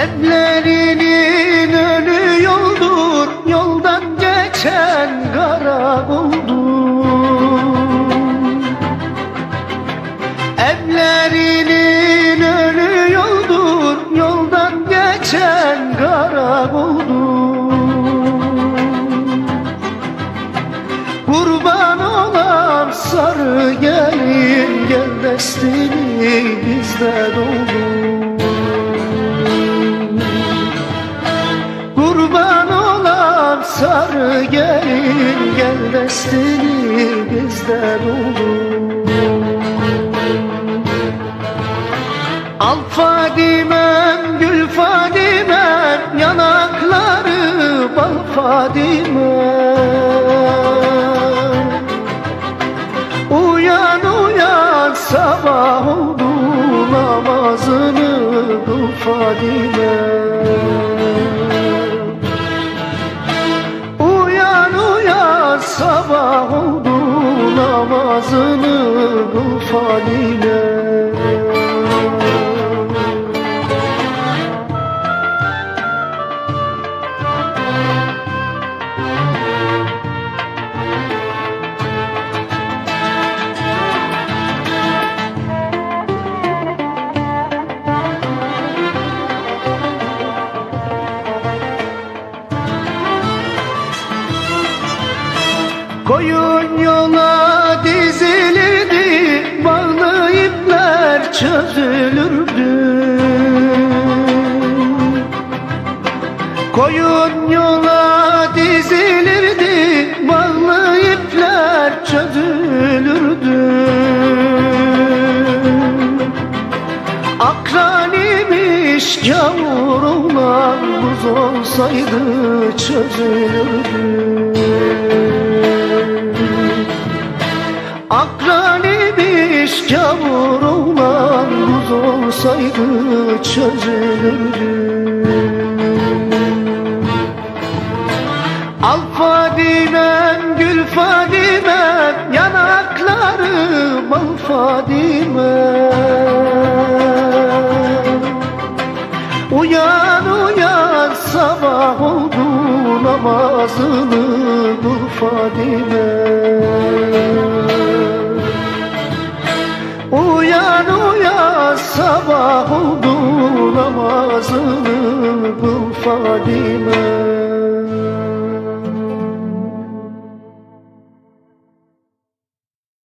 Evlerinin önü yoldur Yoldan geçen karakoldur Evlerinin önü yoldur Yoldan geçen karakoldur Kurban olan sarı gelin Gel destini bizde doldur Gel destini bizde doldur Al Fadimem, Gül Fadimem Yanakları bal Fadimem Uyan uyan sabah oldu namazını kıl Fadimem Fadimem Koyun yola çözülürdü. Koyun yola dizilirdi Bağlı ipler çözülürdü. Akran imiş gavur olan Buz olsaydı çözülürdü. Akran imiş gavur olan Buz olsaydı çözülürdü Al Fadimem, Gül Fadimem Yanakları bal Fadimem Uyan uyan sabah oldu namazını kıl Fadime Uyan uyan sabah oldu namazını kıl Fadime